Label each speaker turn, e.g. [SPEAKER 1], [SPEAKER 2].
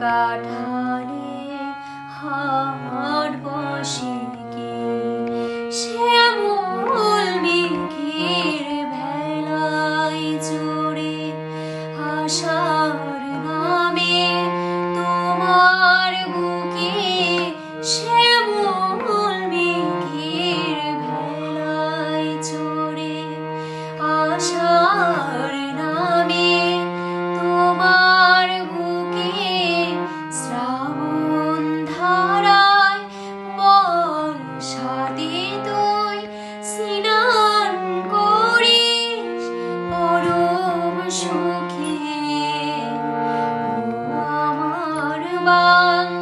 [SPEAKER 1] কাঠালে Hat বসিকি among